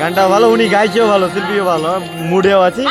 গানটা ভালো উনি গাইছেও ভালো শিল্পীও ভালো মুডেও আছে।